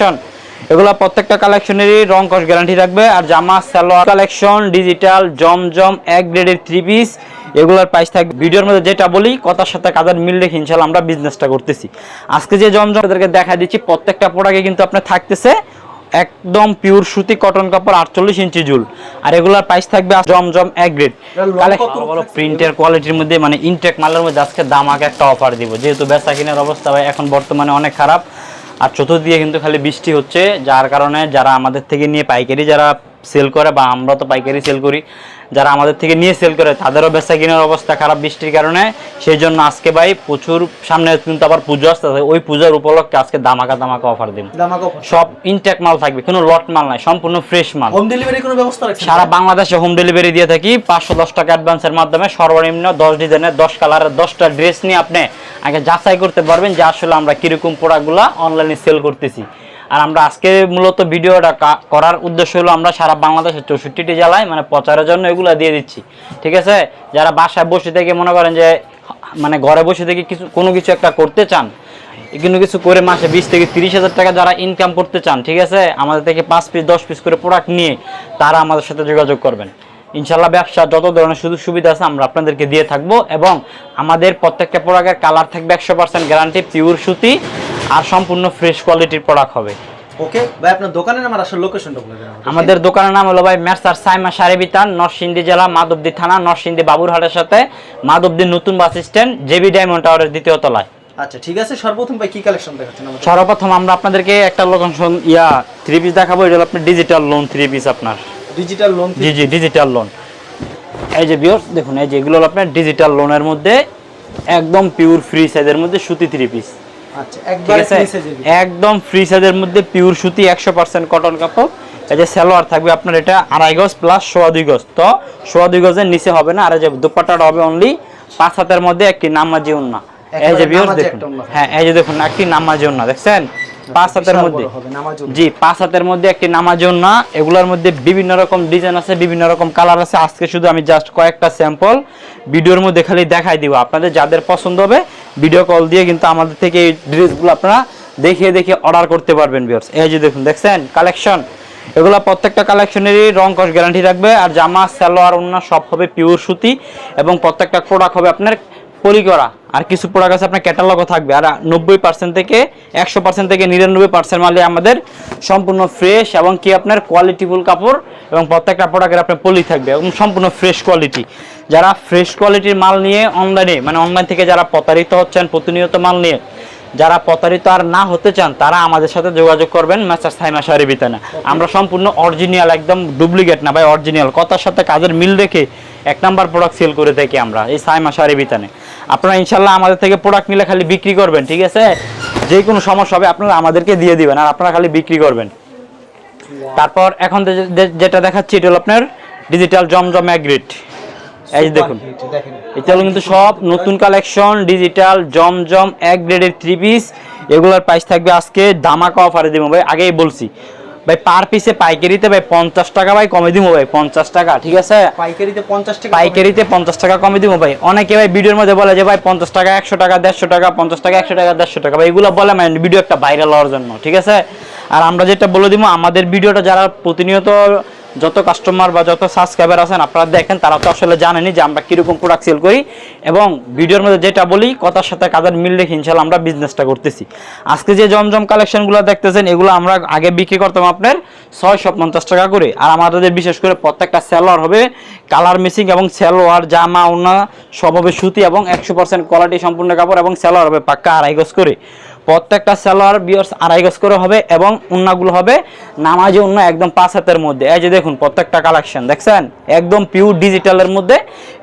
Collection এগুলো প্রত্যেকটা কালেকশনেরই রং কস guarantee থাকবে। আর জামা সালোয়ার কালেকশন ডিজিটাল জমজম এক গ্রেডের থ্রি পিস এগুলোর প্রাইস থাকবে। ভিডিওর মধ্যে যেটা বলি কথার সাথে কাদের মিল রেখে ইনশাল্লাহ আমরা বিজনেসটা করতেছি। আজকে যে জমজম তাদেরকে দেখা দিচ্ছি প্রত্যেকটা প্রোডাক্টে কিন্তু আপনার থাকতেছে একদম পিওর সুতি কটন কাপড় আটচল্লিশ ইঞ্চি জুল। আর এগুলোর প্রাইস থাকবে জমজম এক গ্রেড প্রিন্টের কোয়ালিটির মধ্যে মানে ইনটেক মালের মধ্যে আজকে দামাকে একটা অফার দিব। যেহেতু বেচা কিনার অবস্থা ভাই এখন বর্তমানে অনেক খারাপ। আর চতুর্দিকে কিন্তু খালি বৃষ্টি হচ্ছে যার কারণে যারা আমাদের থেকে নিয়ে পাইকারি যারা সেল করে বা আমরা তো পাইকারি সেল করি যারা আমাদের থেকে নিয়ে সেল করে তাদেরও বেচা কেনার অবস্থা খারাপ বৃষ্টির কারণে। সেই জন্য আজকে ভাই প্রচুর সামনে কিন্তু আবার পুজো আসতে ওই পূজার উপলক্ষে আজকে দামাকা দামাকা অফার অফার সব ইনটেক মাল থাকবে কোনো লট মাল নাই সম্পূর্ণ ফ্রেশ মাল। হোম ডেলিভারি কোনো ব্যবস্থা সারা বাংলাদেশে হোম ডেলিভারি দিয়ে থাকি পাঁচশো দশ টাকা অ্যাডভান্সের মাধ্যমে সর্বনিম্ন দশ ডিজাইনের দশ কালারের দশটা ড্রেস নিয়ে আপনি আগে যাচাই করতে পারবেন যে আসলে আমরা কীরকম প্রোডাক্টগুলো অনলাইনে সেল করতেছি। আর আমরা আজকে মূলত ভিডিওটা করার উদ্দেশ্য হলো আমরা সারা বাংলাদেশের চৌষট্টিটি জেলায় মানে প্রচারের জন্য এগুলো দিয়ে দিচ্ছি। ঠিক আছে? যারা বাসায় বসে থেকে মনে করেন যে মানে ঘরে বসে থেকে কিছু, কোনো কিছু একটা করতে চান কোনো কিছু করে মাসে বিশ থেকে তিরিশ হাজার টাকা যারা ইনকাম করতে চান, ঠিক আছে? আমাদের থেকে পাঁচ পিস দশ পিস করে প্রোডাক্ট নিয়ে তারা আমাদের সাথে যোগাযোগ করবেন। ইনশাল্লাহ ব্যবসা যত ধরনের সুযোগ সুবিধা আছে আমরা আপনাদেরকে দিয়ে থাকব এবং আমাদের প্রত্যেকটা প্রোডাক্টের কালার থাকবে একশো পার্সেন্ট গ্যারান্টি পিওর সুতি। আর সম্পূর্ণ ফ্রেশ কোয়ালিটির প্রোডাক্ট হবে। ওকে ভাই আপনার দোকানের নাম আর আসল লোকেশনটা বলে দেন আমাদের দোকানের নাম হলো ভাই মেরসার সাইমা সারি বিতান নরসিংদী জেলা মাধবদী থানা নরসিংদী বাবুরহাটের সাথে। মাধবদী নতুন বাস স্ট্যান্ড জেবি ডায়মন্ড টাওয়ারের দ্বিতীয় তলায়। আচ্ছা ঠিক আছে সর্বপ্রথম ভাই কি কালেকশন দেখাচ্ছেন আমাকে সর্বপ্রথম আমরা আপনাদেরকে একটা লোকেশন ইয়া থ্রি পিস দেখাবো এটা হলো আপনার ডিজিটাল লোন থ্রি পিস আপনার। ডিজিটাল লোন জি জি ডিজিটাল লোন এই যে বিয়র দেখুন এই যে এগুলো হলো আপনার ডিজিটাল লোনের মধ্যে একদম পিওর ফ্রি সাইজের মধ্যে সুতি থ্রি পিস আচ্ছা ঠিক আছে? একদম ফ্রি সাইজের মধ্যে পিওর সুতি একশো পার্সেন্ট কটন কাপড়। এই যে সালোয়ার থাকবে আপনার এটা আড়াই গজ প্লাস সোয়া দুই গজ। তো সোয়া দুই গজের নিচে হবে না আর এই যে দুপাট্টাটা হবে অনলি পাঁচ হাতের মধ্যে একটি নামাজি উন্না এই যে দেখুন। হ্যাঁ এই যে দেখুন একটি নামাজি উন্না দেখছেন? পাঁচ হাতের মধ্যে। জি পাঁচ হাতের মধ্যে একটি নামাজন না এগুলোর মধ্যে বিভিন্ন রকম ডিজাইন আছে বিভিন্ন রকম কালার আছে। আজকে শুধু আমি জাস্ট কয়েকটা স্যাম্পল ভিডিওর মধ্যে খালি দেখাই দিব। আপনাদের যাদের পছন্দ হবে ভিডিও কল দিয়ে কিন্তু আমাদের থেকে এই ড্রেসগুলো আপনারা দেখিয়ে দেখে অর্ডার করতে পারবেন ভিউয়ার্স এই যে দেখুন, দেখছেন? কালেকশন এগুলো প্রত্যেকটা কালেকশনেরই রং কস গ্যারান্টি থাকবে। আর জামা, সালোয়ার অন্য সব হবে পিওর সুতি এবং প্রত্যেকটা প্রোডাক্ট হবে আপনার পলি করা। আর কিছু প্রোডাক্ট আছে আপনার ক্যাটালগও থাকবে। আর নব্বই পার্সেন্ট থেকে একশো পার্সেন্ট থেকে নিরানব্বই পার্সেন্ট মালে আমাদের সম্পূর্ণ ফ্রেশ এবং কি আপনার কোয়ালিটিফুল কাপড় এবং প্রত্যেকটা প্রোডাক্টের আপনার পলি থাকবে এবং সম্পূর্ণ ফ্রেশ কোয়ালিটি যারা ফ্রেশ কোয়ালিটির মাল নিয়ে অনলাইনে মানে অনলাইন থেকে যারা প্রতারিত হচ্ছেন, প্রতিনিয়ত মাল নিয়ে, যারা প্রতারিত আর না হতে চান, তারা আমাদের সাথে যোগাযোগ করবেন মাস্টার সাইমা শাড়ি বিতানে আমরা সম্পূর্ণ অরিজিনাল একদম ডুপ্লিকেট না ভাই অরিজিনাল কথার সাথে কাজের মিল রেখে এক নাম্বার প্রোডাক্ট সেল করে থাকি আমরা, এই সাইমা শাড়ি বিতানে আপনারা ইনশাল্লাহ আমাদের থেকে প্রোডাক্ট নিলে খালি বিক্রি করবেন, ঠিক আছে? যে কোনো সমস্যা হবে, আপনারা আমাদেরকে দিয়ে দিবেন আর আপনারা খালি বিক্রি করবেন। তারপর এখন যেটা দেখাচ্ছি, এটা হলো আপনার ডিজিটাল জমজম অ্যাগ্রিট এই যে দেখেন এটা হলো কিন্তু সব নতুন কালেকশন ডিজিটাল জমজম এক গ্রেডের থ্রি পিস এগুলোর প্রাইস থাকবে আজকে দামাকা অফারে দিব ভাই, আগেই বলছি। ভাই পার পিসে পাইকারিতে ভাই পঞ্চাশ টাকা ভাই কমে দিব ভাই পঞ্চাশ টাকা ঠিক আছে? পাইকারিতে 50 টাকা পাইকারিতে পঞ্চাশ টাকা কমে দিব ভাই। অনেকে ভাই ভিডিওর মধ্যে বলে যে ভাই পঞ্চাশ টাকা একশো টাকা দেড়শো টাকা পঞ্চাশ টাকা একশো টাকা দেড়শো টাকা। ভাই এগুলো বলে মানে ভিডিও একটা ভাইরাল হওয়ার জন্য ঠিক আছে? আর আমরা যেটা বলে দিব আমাদের ভিডিওটা যারা প্রতিনিয়ত যত কাস্টমার বা যত সাবস্ক্রাইবার আছেন, আপনারা দেখেন, তারা তো আসলে জানেনই যে আমরা কীরকম প্রোডাক্ট সেল করি। এবং ভিডিওর মধ্যে যেটা বলি, কথার সাথে কাজের মিল রেখে ইনশাল্লাহ আমরা বিজনেসটা করতেছি। আজকে যে জমজম কালেকশনগুলো দেখতেছেন, এগুলো আমরা আগে বিক্রি করতাম আপনার ছয়শো পঞ্চাশ টাকা করে। আর আমাদের বিশেষ করে প্রত্যেকটা সেলোয়ার হবে কালার মিসিং এবং সেলোয়ার জামা ওনা সব হবে সুতি এবং একশো পার্সেন্ট কোয়ালিটি সম্পূর্ণ কাপড় এবং সেলোয়ার হবে পাক্কা আড়াই গজ করে। প্রত্যেকটা সেলোয়ার বিয়ার্স আড়াই গজ করে হবে এবং উন্নাগুলো হবে নামাজি উন্না একদম পাঁচ হাতের মধ্যে। এই যে দেখুন, প্রত্যেকটা কালেকশন দেখছেন? একদম পিওর ডিজিটালের মধ্যে।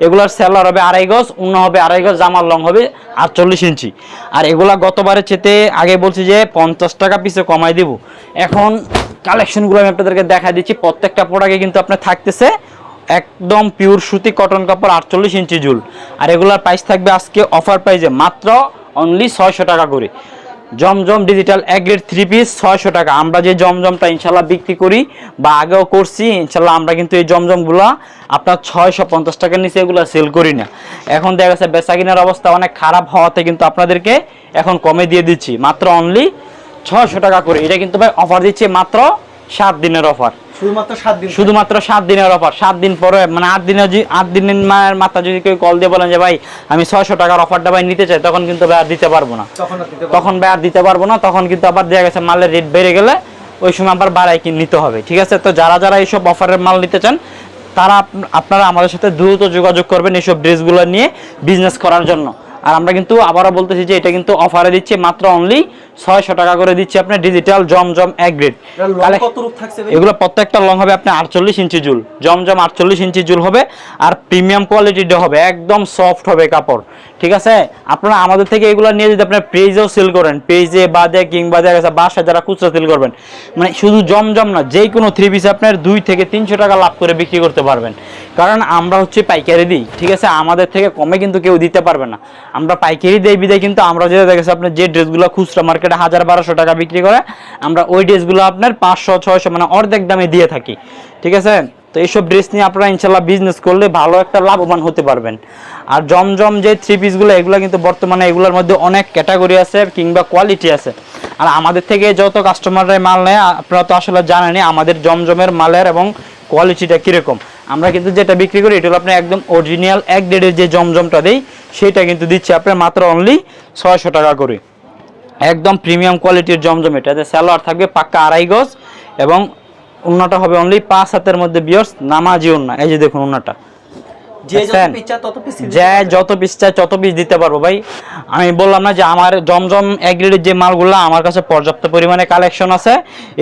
এগুলার সেলোয়ার হবে আড়াই গজ, উন্না হবে আড়াই গজ, জামার লং হবে আটচল্লিশ ইঞ্চি। আর এগুলা গতবারের চেতে আগে বলছি যে পঞ্চাশ টাকা পিসে কমাই দিব। এখন কালেকশনগুলো আমি আপনাদেরকে দেখা দিচ্ছি। প্রত্যেকটা প্রোডাক্টে কিন্তু আপনার থাকতেছে একদম পিওর সুতি কটন কাপড় আটচল্লিশ ইঞ্চি জুল। আর এগুলার প্রাইস থাকবে আজকে অফার প্রাইসে মাত্র অনলি ছয়শো টাকা করে। জমজম ডিজিটাল এক গ্রেড থ্রি পিস ছয়শো টাকা। আমরা যে জমজমটা ইনশাল্লাহ বিক্রি করি বা আগেও করছি, ইনশাল্লাহ আমরা কিন্তু এই জমজমগুলো আপনার ছয়শো পঞ্চাশ টাকার নিচে এগুলো সেল করি না। এখন দেখা গেছে বেচা কিনার অবস্থা অনেক খারাপ হওয়াতে কিন্তু আপনাদেরকে এখন কমে দিয়ে দিচ্ছি। মাত্র অনলি ছয়শো টাকা করে। এটা কিন্তু ভাই অফার দিচ্ছে মাত্র সাত দিনের অফার শুধুমাত্র সাত দিন শুধুমাত্র সাত দিনের অফার। সাত দিন পরে মানে আট দিনের আট দিনের মায়ের মাথা যদি কেউ কল দিয়ে বলেন যে ভাই আমি ছয়শো টাকার অফারটা ভাই নিতে চাই তখন কিন্তু ভাই আর দিতে পারব না। তখন দিতে পারব ভাই আর দিতে পারব না। তখন কিন্তু আবার দেখা গেছে মালের রেট বেড়ে গেলে ওই সময় আবার বাড়াই কিনে নিতে হবে। ঠিক আছে? তো যারা যারা এইসব অফারের মাল নিতে চান তারা আপনারা আমাদের সাথে দ্রুত যোগাযোগ করবেন এইসব ড্রেসগুলো নিয়ে বিজনেস করার জন্য। আর আমরা কিন্তু আবারও বলতেছি যে এটা কিন্তু অফারে দিচ্ছি মাত্র অনলি ছয়শো টাকা করে দিচ্ছি আপনার ডিজিটাল জমজম এক গ্রেড এগুলো প্রত্যেকটা লং হবে আপনার আটচল্লিশ ইঞ্চি জুল। জমজম আটচল্লিশ ইঞ্চি জুল হবে আর প্রিমিয়াম কোয়ালিটির হবে একদম সফট হবে কাপড়। ঠিক আছে? আপনারা আমাদের থেকে এগুলো নিয়ে যদি আপনার পেজেও সেল করেন পেজে বাদে কিংবা দেখা গেছে বাসায় যারা খুচরা সেল করবেন মানে শুধু জমজম না যে কোনো থ্রি পিস আপনার দুই থেকে তিনশো টাকা লাভ করে বিক্রি করতে পারবেন। কারণ আমরা হচ্ছে পাইকারি দিই ঠিক আছে? আমাদের থেকে কমে কিন্তু কেউ দিতে পারবে না। আমরা পাইকারি দেই বিদায়, কিন্তু আমরা যেটা দেখেছি, আপনার যে ড্রেসগুলো খুচরা মার্কেটে হাজার বারোশো টাকা বিক্রি করে, আমরা ওই ড্রেসগুলো আপনার পাঁচশো, ছয়শো মানে অর্ধেক দামে দিয়ে থাকি। ঠিক আছে? তো এইসব ড্রেস নিয়ে আপনারা ইনশাল্লাহ বিজনেস করলে ভালো একটা লাভবান হতে পারবেন। আর জমজম যে থ্রি পিসগুলো এগুলো কিন্তু বর্তমানে এগুলোর মধ্যে অনেক ক্যাটাগরি আছে কিংবা কোয়ালিটি আছে। আর আমাদের থেকে যত কাস্টমাররা মাল নেয়, আপনারা তো আসলে জানেনই আমাদের জমজমের মালের এবং কোয়ালিটিটা কীরকম। আমরা কিন্তু যেটা বিক্রি করি, এটা হলো আপনার একদম অরিজিনাল এক ডেডের যে জমজমটা দেই, সেটা কিন্তু দিচ্ছে আপনার মাত্র অনলি ছয়শো টাকা করে। একদম প্রিমিয়াম কোয়ালিটির জমজম এটা। স্যালোয়ার থাকবে পাক্কা আড়াই গজ এবং উন্নাটা হবে অনলি পাঁচ হাতের মধ্যে বিয়স, নামাজি উন্না। এই যে দেখুন উন্নাটা। যে যত? পিস তত পিস চাই তত দিতে পারব ভাই। আমি বললাম না যে আমার জমজম এগ্রেডের যে মালগুলো আমার কাছে পর্যাপ্ত পরিমাণে কালেকশন আছে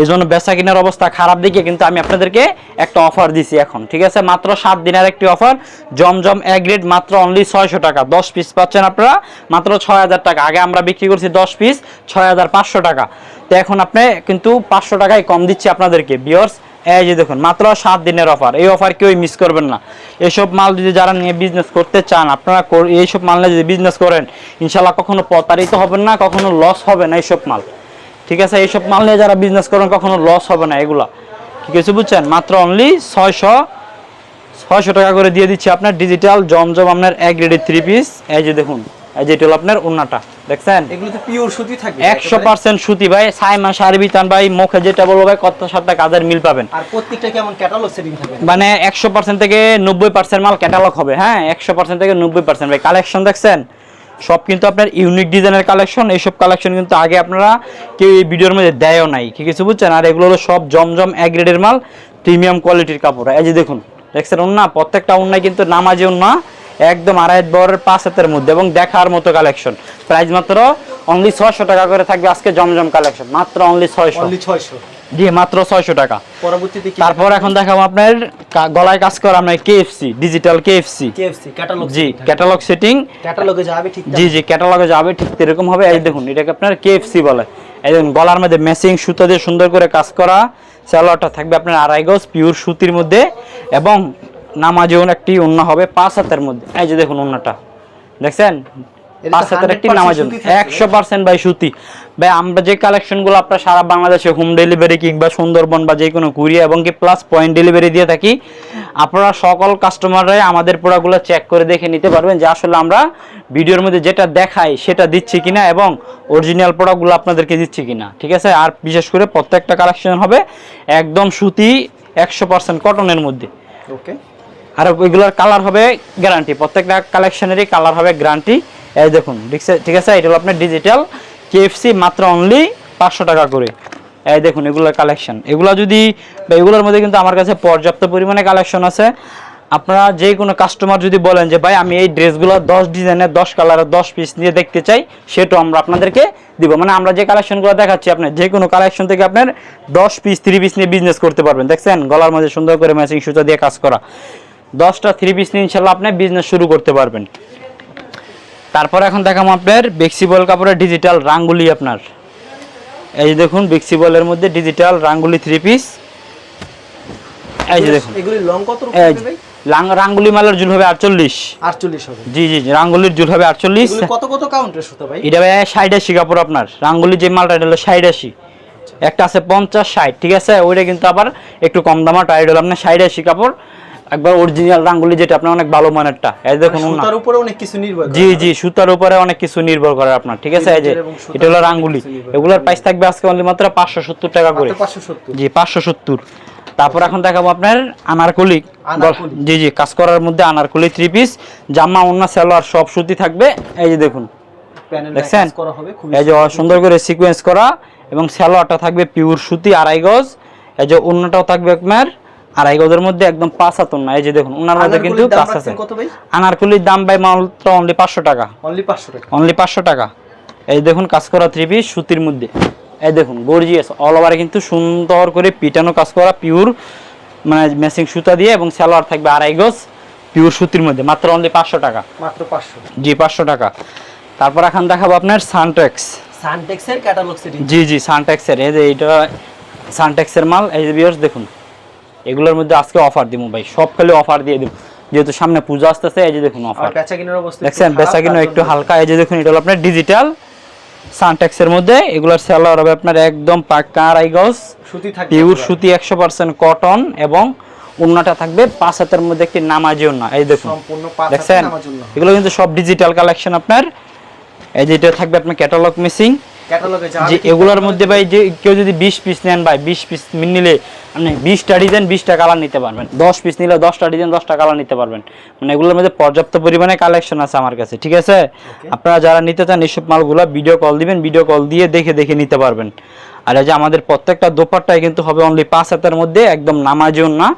এই জন্য বেচা কেনার অবস্থা খারাপ দেখে কিন্তু আমি আপনাদেরকে একটা অফার দিছি এখন ঠিক আছে? মাত্র সাত দিনের একটি অফার জমজম এগ্রেড মাত্র অনলি ছয়শো টাকা দশ পিস পাচ্ছেন আপনারা মাত্র ছয় হাজার টাকা। আগে আমরা বিক্রি করছি দশ পিস ছয় হাজার পাঁচশো টাকা। তো এখন আপনি কিন্তু পাঁচশো টাকায় কম দিচ্ছি আপনাদেরকে বিয়ার্স এই যে দেখুন, মাত্র সাত দিনের অফার এই অফার কেউই মিস করবেন না। এসব মাল যদি যারা নিয়ে বিজনেস করতে চান, আপনারা এইসব মাল নিয়ে যদি বিজনেস করেন ইনশাল্লাহ কখনো প্রতারিত হবেন না, কখনো লস হবে না এইসব মাল। ঠিক আছে? এইসব মাল নিয়ে যারা বিজনেস করেন, কখনো লস হবে না এগুলা। ঠিক আছে বুঝছেন? মাত্র অনলি ছয়শো ছয়শো টাকা করে দিয়ে দিচ্ছি আপনার ডিজিটাল জমজম আপনার এক রেডি থ্রি পিস এই যে দেখুন যেটা হলো আপনার উন্নাটা দেখছেন? এগুলো তো পিওর সুতি থাকবে একশো একেবারে। পার্সেন্ট সুতি ভাই সাইমা ভাই মুখে যেটা বলব ভাই কত সাতটা কাজের মিল পাবেন। আর প্রত্যেকটা কেমন ক্যাটালগ সেটিং থাকবে? মানে একশো পার্সেন্ট থেকে নব্বই পার্সেন্ট মাল ক্যাটালগ হবে হ্যাঁ? একশো পার্সেন্ট থেকে নব্বই পার্সেন্ট ভাই কালেকশন দেখছেন? সব কিন্তু আপনার ইউনিক ডিজাইনের কালেকশন এইসব কালেকশন কিন্তু আগে আপনারা কেউ এই ভিডিওর মধ্যে দেয়ও নাই ঠিক আছে বুঝছেন? আর এগুলো হলো সব জমজম এক গ্রেডের মাল প্রিমিয়াম কোয়ালিটির কাপড়। এই যে দেখুন দেখছেন উন্না? প্রত্যেকটা উন্নায় কিন্তু নামাজি উন্না একদম আড়াই বরের পাঁচ হাতের মধ্যে এবং দেখার মতো কালেকশন প্রাইস মাত্র অনলি ছয়শো টাকা করে থাকবে আজকে জমজম কালেকশন মাত্র অনলি ছয়শো। অনলি 600 জি মাত্র ছয়শো টাকা। পরবর্তীতে তারপর এখন দেখাবো আপনার গলায় কাজ করা আপনার KFC digital KFC KFC catalog জি ক্যাটালগ সেটিং ক্যাটালগে যাবে ঠিক জি জি ক্যাটালগে যাবে ঠিক এরকম হবে। এই দেখুন এটাকে আপনার কেএফসি বলে। এই দেখুন গলার মধ্যে ম্যাচিং সুতো দিয়ে সুন্দর করে কাজ করা। স্যালোয়ারটা থাকবে আপনার আড়াই গজ পিওর সুতির মধ্যে এবং নামাজেও একটি উন্না হবে পাঁচ হাতের মধ্যে। এই যে দেখুন উন্নাটা। দেখছেন? পাঁচ হাতের একটি 100% নামাজ একশো পার্সেন্ট বাই সুতি। ভাই আমরা যে কালেকশনগুলো আপনার সারা বাংলাদেশে হোম ডেলিভারি কিংবা সুন্দরবন বা যে কোনো কুরিয়া এবং কি প্লাস পয়েন্ট ডেলিভারি দিয়ে থাকি আপনারা সকল কাস্টমাররাই আমাদের প্রোডাক্টগুলো চেক করে দেখে নিতে পারবেন যে আসলে আমরা ভিডিওর মধ্যে যেটা দেখাই সেটা দিচ্ছি কিনা এবং অরিজিনাল প্রোডাক্টগুলো আপনাদেরকে দিচ্ছি কিনা। ঠিক আছে? আর বিশেষ করে প্রত্যেকটা কালেকশন হবে একদম সুতি একশো পার্সেন্ট কটনের মধ্যে। ওকে আর ওইগুলোর কালার হবে গ্যারান্টি প্রত্যেকটা কালেকশনেরই কালার হবে গ্যারান্টি এই দেখুন, ঠিক আছে- এটা হলো আপনার ডিজিটাল কেএফসি মাত্র অনলি পাঁচশো টাকা করে। এই দেখুন, এগুলোর কালেকশন এগুলো যদি এগুলোর মধ্যে কিন্তু আমার কাছে পর্যাপ্ত পরিমাণে কালেকশন আছে। আপনারা যে কোনো কাস্টমার যদি বলেন যে, ভাই, আমি এই ড্রেসগুলো দশ ডিজাইনের, দশ কালারের দশ পিস নিয়ে দেখতে চাই সেটাও আমরা আপনাদেরকে দিব। মানে আমরা যে কালেকশনগুলো দেখাচ্ছি আপনার, যে কোনো কালেকশন থেকে আপনার দশ পিস থ্রি পিস নিয়ে বিজনেস করতে পারবেন। দেখছেন? গলার মধ্যে সুন্দর করে ম্যাচিং সুতা দিয়ে কাজ করা। দশটা থ্রি পিস নিয়ে ইনশাল্লাহ আপনি বিজনেস শুরু করতে পারবেন। তারপর এখন দেখাম আপনার বেক্সিবল কাপড়ের ডিজিটাল রাঙ্গুলি আপনার। এই যে দেখুন বেক্সিবলের মধ্যে ডিজিটাল রাঙ্গুলি থ্রি পিস এই যে দেখুন। এগুলি লং কত রাঙ্গুলি মালের জুল হবে আটচল্লিশ। 48 হবে। জি জি রাঙ্গুলির জুল হবে আটচল্লিশ। কত কত কাউন্টের সুতো ভাই? এটা ভাই ষাট আশি কাপড় আপনার। রাঙ্গুলি যে মালটা এটা হলো ষাট আশি একটা আছে পঞ্চাশ ষাট ঠিক আছে? ওইটা কিন্তু আবার একটু কম দামা টাইড হলো। আপনার ষাট আশি কাপড় একবার অরিজিনাল রাঙ্গুলি যেটা আপনার অনেক ভালো মানেরটা এই দেখুন মানে ওন্না সুতার উপরে অনেক কিছু নির্ভর। জি জি সুতার উপরে অনেক কিছু নির্ভর করে আপনার ঠিক আছে? এই যে এটা হলো রাঙ্গুলি। এগুলোর প্রাইস থাকবে আজকে অনলি মাত্র পাঁচশো সত্তর টাকা করে। 570 জি পাঁচশো সত্তর। তারপর এখন দেখাবো আপনার আনারকলি। জি জি কাজ করার মধ্যে আনারকলি থ্রি পিস জামা অন্য সালোয়ার সব সুতি থাকবে। এই যে দেখুন। প্যানেল দেখছেন? করা হবে খুব এই যে সুন্দর। করে সিকোয়েন্স করা এবং সালোয়ারটা থাকবে পিওর সুতি আড়াই গজ। এই যে অন্যটাও থাকবে আপনার আড়াই গজের মধ্যে একদম পাঁচ না এই যে দেখুন ওনার মধ্যে কিন্তু কাজ আছে আনারকলির দাম ভাই মাত্র অনলি পাঁচশো টাকা। অনলি 500 টাকা। অনলি পাঁচশো টাকা। এই দেখুন কাজ করা থ্রি পিস সুতির মধ্যে। এই দেখুন গর্জিয়াস অল ওভারে কিন্তু সুন্দর করে পিটানো কাজ করা পিওর মানে ম্যাচিং সুতা দিয়ে এবং সালোয়ার থাকবে আড়াই গজ পিওর সুতির মধ্যে মাত্র অনলি পাঁচশো টাকা। মাত্র 500 জি পাঁচশো টাকা। তারপর এখন দেখাবো আপনার সানটেক্স সানটেক্সের ক্যাটালগ সেটিং জি জি সানটেক্সের এই যে এটা সানটেক্সের মাল এই যে বিয়ার্স দেখুন। এগুলোর মধ্যে আজকে অফার দিব ভাই। সব খালি অফার দিয়ে দিব যেহেতু সামনে পূজা আসতেছে এই যে দেখুন অফার দেখছেন খারাপ, বেচা কিনো একটু হালকা। এই যে দেখুন এটা হলো আপনার ডিজিটাল সানটেক্সের মধ্যে। এগুলোর সেলার হবে আপনার একদম পাক্কা আড়াই গজ। সুতি থাকবে পিওর সুতি একশো পার্সেন্ট কটন এবং উন্নাটা থাকবে পাঁচ হাতের মধ্যে একটি নামাজি উন্না। এই দেখুন। সম্পূর্ণ পাঁচ দেখছেন? এগুলো কিন্তু সব ডিজিটাল কালেকশন আপনার। এই যে এটা থাকবে আপনার ক্যাটালগ মিসিং ক্যাটালগে যা এগুলোর মধ্যে ভাই যে কেউ যদি বিশ পিস নেন ভাই বিশ পিস নিলে মানে বিশটা ডিজাইন বিশটা কালার নিতে পারবেন। দশ পিস নিলে দশটা ডিজাইন দশটা কালার নিতে পারবেন। মানে এগুলোর মধ্যে পর্যাপ্ত পরিমাণে কালেকশন আছে আমার কাছে ঠিক আছে? আপনারা যারা নিতে চান এইসব মালগুলো ভিডিও কল দিবেন ভিডিও কল দিয়ে দেখে দেখে নিতে পারবেন। আর এই যে আমাদের প্রত্যেকটা দোপাট্টায় কিন্তু হবে অনলি পাঁচ হাতের মধ্যে একদম নামাজন না।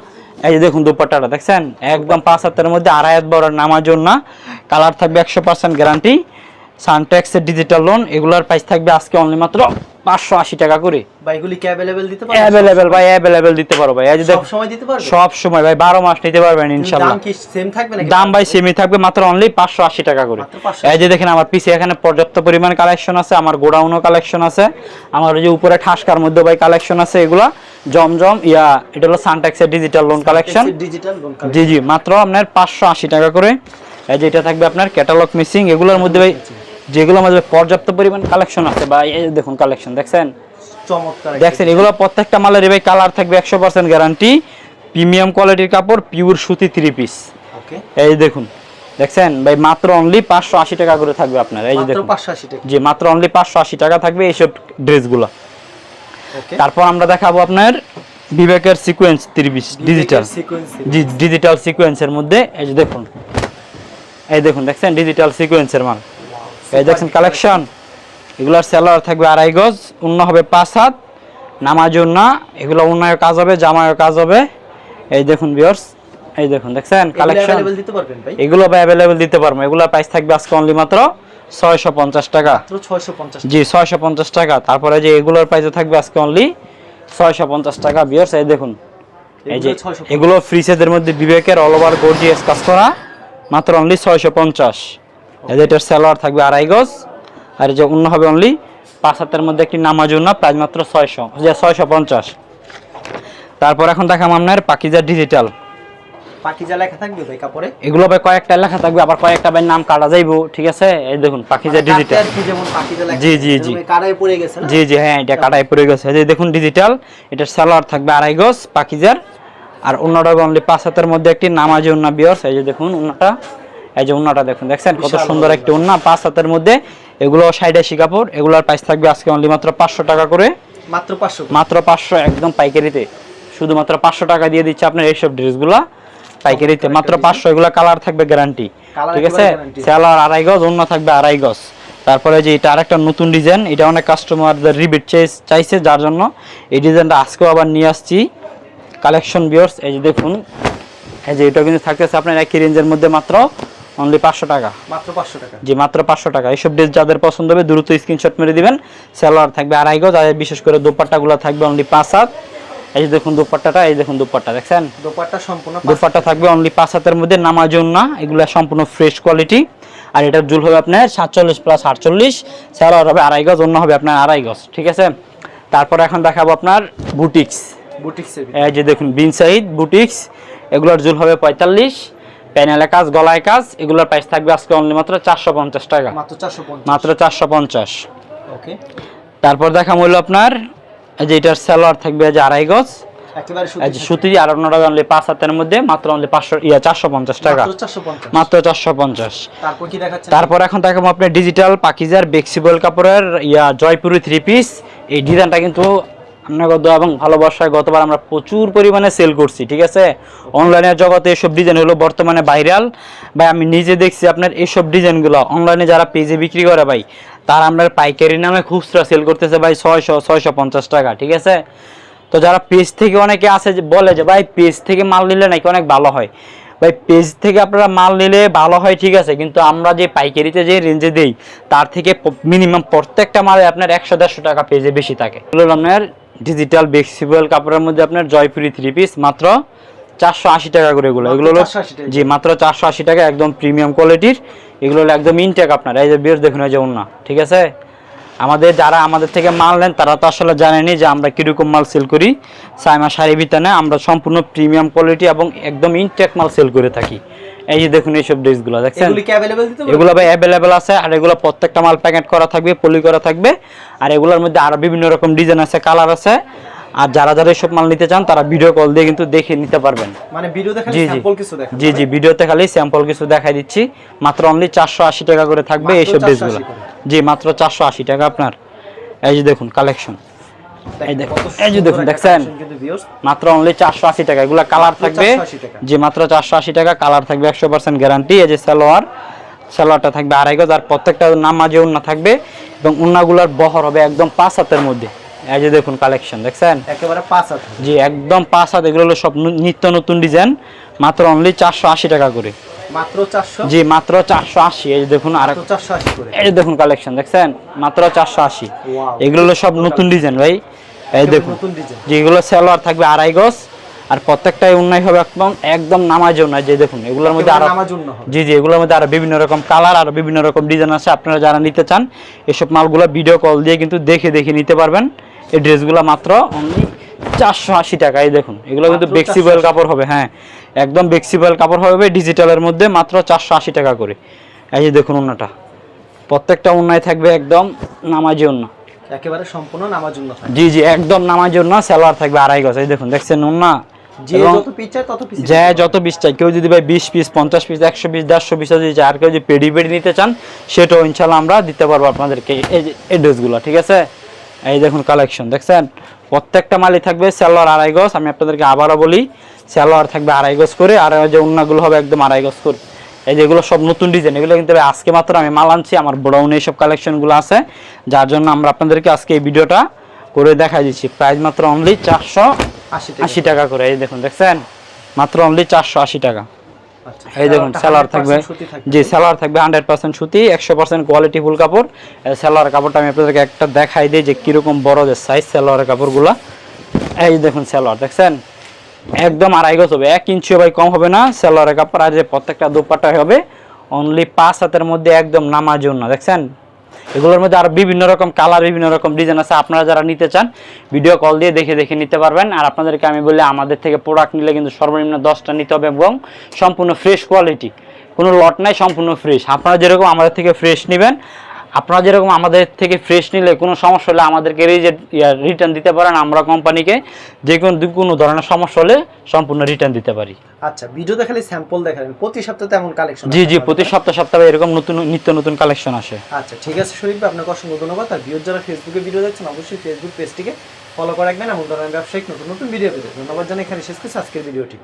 এই যে দেখুন দোপাট্টাটা দেখছেন? একদম পাঁচ হাতের মধ্যে আড়াই হাত বড় নামাজন না। কালার থাকবে একশো পার্সেন্ট গ্যারান্টি সানটেক্সের ডিজিটাল লোন এগুলোর প্রাইস থাকবে আজকে অনলি মাত্র পাঁচশো আশি টাকা করে। বাইগুলি কি অ্যাভেলেবেল দিতে পারবেন অ্যাভেলেবেল ভাই অ্যাভেলেবেল দিতে পারো ভাই। এই যে সব সময় দিতে পারবেন সব সময় ভাই বারো মাস নিতে পারবেন ইনশাল্লাহ। দাম কি সেম থাকবে নাকি? দাম ভাই সেমি থাকবে মাত্র অনলি পাঁচশো আশি টাকা করে। 580 এই যে দেখেন আমার পিছে এখানে পর্যাপ্ত পরিমাণ কালেকশন আছে আমার গোডাউনও কালেকশন আছে আমার ওই যে উপরে ঠাসকার মধ্যে ভাই কালেকশন আছে এগুলা। জমজম ইয়া এটা হলো সানটেক্সের digital lawn collection digital lawn জি জি মাত্র আপনার পাঁচশো আশি টাকা করে। এই যে এটা থাকবে আপনার ক্যাটালগ মিসিং এগুলোর মধ্যে ভাই যেগুলোর মধ্যে পর্যাপ্ত পরিমাণ কালেকশন আছে বা এই দেখুন কালেকশন দেখছেন? চমৎকার দেখছেন এগুলো প্রত্যেকটা মালের ভাই কালার থাকবে একশো পার্সেন্ট গ্যারান্টি প্রিমিয়াম কোয়ালিটির কাপড় পিওর সুতি থ্রি পিস এই দেখুন দেখছেন? ভাই মাত্র অনলি পাঁচশো আশি টাকা করে থাকবে আপনার এই যে দেখুন। 580 টাকা। জি মাত্র অনলি পাঁচশো আশি টাকা থাকবে এইসব ড্রেসগুলো। তারপর আমরা দেখাবো আপনার বিবেকের sequence three piece digital sequence জি ডিজিটাল সিকোয়েন্সের মধ্যে এই যে দেখুন। এই দেখুন দেখছেন? ডিজিটাল সিকোয়েন্সের মাল। এই দেখছেন কালেকশন এগুলার সেলার থাকবে আড়াই গজ অন্য হবে পাঁচ হাত নামাজ না এগুলো অন্যায় কাজ হবে জামায় কাজ হবে। এই দেখুন বিয়ার্স এই দেখুন দেখছেন কালেকশন ভাই। এগুলো অ্যাভেলেবেল দিতে পারব। এগুলোর প্রাইস থাকবে আজকে অনলি মাত্র ছয়শো পঞ্চাশ টাকা। জি ছয়শো পঞ্চাশ টাকা। তারপরে যে এগুলোর প্রাইসে থাকবে আজকে অনলি ছয়শো পঞ্চাশ টাকা। বিয়ার্স এই দেখুন। এই যে এগুলো 650 এগুলো ফ্রি সেটের মধ্যে বিবেকের অল ওভার গর্জিয়াস কাজ করা মাত্র অনলি ছয়শো পঞ্চাশ। এই যে এটার সালোয়ার থাকবে আড়াই গজ আর যে অন্য হবে অনলি পাঁচ হাতের মধ্যে একটি নামাজ না প্রাইস মাত্র ছয়শো যে ছয়শো পঞ্চাশ। তারপর এখন দেখাম আপনার পাকিজার ডিজিটাল পাকিজা লেখা থাকবে ভাই কাপড়ে? এগুলো ভাই কয়েকটা লেখা থাকবে আবার কয়েকটা ভাই নাম কাটা যাইবো ঠিক আছে? এই দেখুন ডিজিটাল পাকিজা লেখা জি, জি, জি। কারায় পড়ে গেছে জি জি হ্যাঁ এটা কাটাই পড়ে গেছে। এই যে দেখুন ডিজিটাল এটার সালোয়ার থাকবে আড়াই গজ পাকিজার আর অন্যটা অনলি পাঁচ হাতের মধ্যে একটি নামাজ উন্না বিয়র্স এই যে দেখুন উন্নাটা। এই যে উন্নাটা দেখুন দেখছেন? কত সুন্দর একটি উন্না পাঁচ হাতের মধ্যে। এগুলো সাইডে কাপড় এগুলোর প্রাইস থাকবে আজকে অনলি মাত্র পাঁচশো টাকা করে। মাত্র 500 মাত্র পাঁচশো একদম পাইকারিতে। শুধুমাত্র পাঁচশো টাকা দিয়ে দিচ্ছে আপনার এইসব ড্রেসগুলা। পাইকারিতে মাত্র পাঁচশো এগুলা কালার থাকবে গ্যারান্টি ঠিক আছে? সেলার আড়াই গজ অন্য থাকবে আড়াই গজ। তারপরে যে এটা আরেকটা নতুন ডিজাইন এটা অনেক কাস্টমারদের রিবিট চাইছে যার জন্য এই ডিজাইনটা আজকেও আবার নিয়ে আসছি। কালেকশন বিয়ার্স এই যে দেখুন এই যে এটা কিন্তু থাকতেছে আপনার একই রেঞ্জের মধ্যে মাত্র অনলি পাঁচশো টাকা। মাত্র 500 টাকা। জি মাত্র পাঁচশো টাকা। এইসব ড্রেস যাদের পছন্দ হবে দ্রুত স্ক্রিনশট মেরে দিবেন। সালোয়ার থাকবে আড়াই গজ আর বিশেষ করে দোপাট্টাগুলো থাকবে অনলি পাঁচ হাত। এই যে দেখুন দোপাট্টাটা এই দেখুন দোপাট্টা দেখছেন? দোপাট্টা সম্পূর্ণ দোপাট্টা থাকবে অনলি পাঁচ হাতের মধ্যে নামাজন না এগুলো সম্পূর্ণ ফ্রেশ কোয়ালিটি আর এটার জুল হবে আপনার সাতচল্লিশ প্লাস আটচল্লিশ। সালোয়ার হবে আড়াই গজ অন্য হবে আপনার আড়াই গজ ঠিক আছে? তারপর এখন দেখাবো আপনার বুটিক্স বুটিক্সের ভিতরে। এই যে দেখুন বিন সাইড বুটিক্স এগুলোর জুল হবে পঁয়তাল্লিশ। প্যানেলে কাজ গলায় কাজ এগুলোর প্রাইস থাকবে আজকে অনলি মাত্র চারশো পঞ্চাশ টাকা। মাত্র 450 মাত্র চারশো পঞ্চাশ। ওকে তারপর দেখা হলো আপনার এই যে এটার সালোয়ার থাকবে যে আড়াই গজ। সুতি আর অন্যটা অনলি পাঁচ হাতের মধ্যে মাত্র অনলি পাঁচশো ইয়া চারশো পঞ্চাশ টাকা। মাত্র 450 মাত্র চারশো পঞ্চাশ। তারপর কি দেখাচ্ছেন? তারপর এখন দেখাবো আপনার ডিজিটাল পাকিজার বেক্সিবল কাপড়ের ইয়া জয়পুরি থ্রি পিস এই ডিজাইনটা কিন্তু আপনার গত এবং ভালোবাসায় গতবার আমরা প্রচুর পরিমাণে সেল করছি, ঠিক আছে? অনলাইনের জগতে এসব ডিজাইন হলো বর্তমানে ভাইরাল ভাই, আমি নিজে দেখছি আপনার এসব ডিজাইনগুলো অনলাইনে যারা পেজে বিক্রি করে ভাই, তারা আপনার পাইকারি নামে খুচরা সেল করতেছে ভাই ছয়শো ছয়শো টাকা, ঠিক আছে? তো যারা পেজ থেকে অনেকে আছে যে বলে যে, ভাই পেজ থেকে মাল নিলে নাকি অনেক ভালো হয়? ভাই পেজ থেকে আপনারা মাল নিলে ভালো হয়, ঠিক আছে? কিন্তু আমরা যে পাইকারিতে যে রেঞ্জে দেই, তার থেকে মিনিমাম প্রত্যেকটা মালে আপনার একশো, দেড়শো টাকা পেজে বেশি থাকে। আপনার ডিজিটাল বেক্সিবল কাপড়ের মধ্যে আপনার জয়পুরি থ্রি পিস মাত্র চারশো আশি টাকা করে এগুলো। এগুলো হলো জি মাত্র চারশো আশি টাকা একদম প্রিমিয়াম কোয়ালিটির এগুলো হলো একদম ইনটেক আপনার। এই যে বেশ দেখুন এই যে না ঠিক আছে? আমাদের যারা আমাদের থেকে মাল নেন তারা তো আসলে জানেনি যে আমরা কীরকম মাল সেল করি। সাইমা শাড়ি বিতানে আমরা সম্পূর্ণ প্রিমিয়াম কোয়ালিটি এবং একদম ইনটেক মাল সেল করে থাকি। এই যে দেখুন এইসব ড্রেসগুলো দেখছেন? এগুলো ভাই অ্যাভেলেবেল আছে আর এগুলো প্রত্যেকটা মাল প্যাকেট করা থাকবে পলি করা থাকবে আর এগুলোর মধ্যে আরও বিভিন্ন রকম ডিজাইন আছে কালার আছে আর যারা যারা এইসব মাল নিতে চান তারা ভিডিও কল দিয়ে কিন্তু দেখে নিতে পারবেন। মানে ভিডিওতে খালি স্যাম্পল কিছু দেখা জি জি ভিডিওতে খালি স্যাম্পল কিছু দেখাই দিচ্ছি। মাত্র অনলি 480 টাকা করে থাকবে এইসব ড্রেসগুলো জি মাত্র 480 টাকা আপনার। এই যে দেখুন কালেকশন এই দেখুন, এই যে দেখুন, দেখছেন? collection কিন্তু viewers। মাত্র অনলি চারশো আশি টাকা এগুলো কালার থাকবে। যে মাত্র চারশো আশি টাকা কালার থাকবে একশো পার্সেন্ট গ্যারান্টি এই যে সালোয়ার সালোয়ারটা থাকবে আড়াই গজ আর প্রত্যেকটা নামাজে উন্না থাকবে এবং উন্নাগুলোর বহর হবে একদম পাঁচ হাতের মধ্যে। এই যে দেখুন কালেকশন দেখছেন? একেবারে পাঁচ হাত জি একদম পাঁচ হাত এগুলো হলো সব নিত্য নতুন ডিজাইন মাত্র অনলি চারশো আশি টাকা করে। মাত্র চারশো? জি মাত্র চারশো আশি। এই দেখুন আর মাত্র চারশো আশি করে। এই দেখুন কালেকশন দেখছেন? মাত্র চারশো আশি। Wow. এগুলো সব নতুন ডিজাইন ভাই। এই দেখুন। নতুন ডিজাইন যেগুলো সালোয়ার থাকবে আড়াই গজ। আর প্রত্যেকটাই উন্নয় হবে একদম একদম যে দেখুন এগুলোর মধ্যে আরও জি জি এগুলোর মধ্যে আরও বিভিন্ন রকম কালার আর বিভিন্ন রকম ডিজাইন আছে। আপনারা যারা নিতে চান এসব মালগুলো ভিডিও কল দিয়ে কিন্তু দেখে দেখে নিতে পারবেন। এই ড্রেসগুলো মাত্র অনলি চারশো আশি টাকা। এই দেখুন এগুলো কিন্তু মাত্র বেক্সিবল কাপড় হবে হ্যাঁ। একদম বেক্সিবল কাপড় হবে ডিজিটালের মধ্যে মাত্র চারশো আশি টাকা করে। এই যে দেখুন ওনাটা। প্রত্যেকটা উন্নয় থাকবে একদম নামাজি অন্য একেবারে সম্পূর্ণ জন্য জি জি একদম নামাজি অন্য সালোয়ার থাকবে আড়াই গজ। এই দেখুন দেখছেন উন্না যে যত পিস চাই কেউ যদি ভাই বিশ পিস পঞ্চাশ পিস একশো পিস দেড়শো পিস যদি চায় আর কেউ যদি পেডি পেডি নিতে চান সেটাও ইনশাল্লাহ আমরা দিতে পারব আপনাদেরকে। এই ড্রেসগুলো ঠিক আছে? এই দেখুন কালেকশন দেখছেন? প্রত্যেকটা মালই থাকবে সালোয়ার আড়াই গজ। আমি আপনাদেরকে আবারও বলি সালোয়ার থাকবে আড়াই গজ করে আর ওই যে উন্নাগুলো হবে একদম আড়াই গজ করে। এই যেগুলো সব নতুন ডিজাইন এগুলো কিন্তু আজকে মাত্র আমি মাল আনছি আমার গোডাউনে এইসব কালেকশনগুলো আছে যার জন্য আমরা আপনাদেরকে আজকে এই ভিডিওটা করে দেখাই দিচ্ছি। প্রাইস মাত্র অনলি চারশো আশি টাকা। করে এই দেখুন দেখছেন? মাত্র অনলি চারশো আশি টাকা। আচ্ছা, এই দেখুন সালোয়ার থাকবে। জি সালোয়ার থাকবে হান্ড্রেড পার্সেন্ট সুতি একশো পার্সেন্ট কোয়ালিটি ফুল কাপড়। সালোয়ার কাপড়টা আমি আপনাদেরকে একটা দেখাই দিই যে কীরকম বড় যে সাইজ সালোয়ারের কাপড়গুলো। এই দেখুন সালোয়ার দেখছেন? একদম আড়াই গজ হবে, এক ইঞ্চি ভাই কম হবে না, সালোয়ারের কাপড় আর যে প্রত্যেকটা দুপাট্টা হবে অনলি পাঁচ হাতের মধ্যে একদম নামার জন্য, দেখছেন? এগুলোর মধ্যে আরও বিভিন্ন রকম কালার বিভিন্ন রকম ডিজাইন আছে, আপনারা যারা নিতে চান ভিডিও কল দিয়ে দেখে দেখে নিতে পারবেন। আর আপনাদেরকে আমি বলি, আমাদের থেকে প্রোডাক্ট নিলে কিন্তু সর্বনিম্ন দশটা নিতে হবে এবং সম্পূর্ণ ফ্রেশ কোয়ালিটি কোনো লট নাই, সম্পূর্ণ ফ্রেশ আপনারা যেরকম আমাদের থেকে ফ্রেশ নেবেন আপনারা যেরকম আমাদের থেকে ফ্রেশ নিলে কোনো সমস্যা হলে আমাদেরকে রিটার্ন দিতে পারেন। আমরা কোম্পানিকে যে কোনো কোনো ধরনের সমস্যা হলে সম্পূর্ণ রিটার্ন দিতে পারি। আচ্ছা ভিডিও দেখালে স্যাম্পল দেখালেন। প্রতি সপ্তাহে তেমন কালেকশন জি জি প্রতি সপ্তাহ সপ্তাহে এরকম নতুন নিত্য নতুন কালেকশন আসে। আচ্ছা ঠিক আছে শরীফ আপনাকে অসংখ্য ধন্যবাদ। আর ভিউর যারা ফেসবুকে ভিডিও দেখছেন অবশ্যই ফেসবুক পেজটিকে ফলো করে রাখবেন এমন ধরনের ব্যবসায়িক নতুন নতুন ভিডিও পেতে। ধন্যবাদ জানাই এখানে শেষ করছি। আজকের ভিডিওটি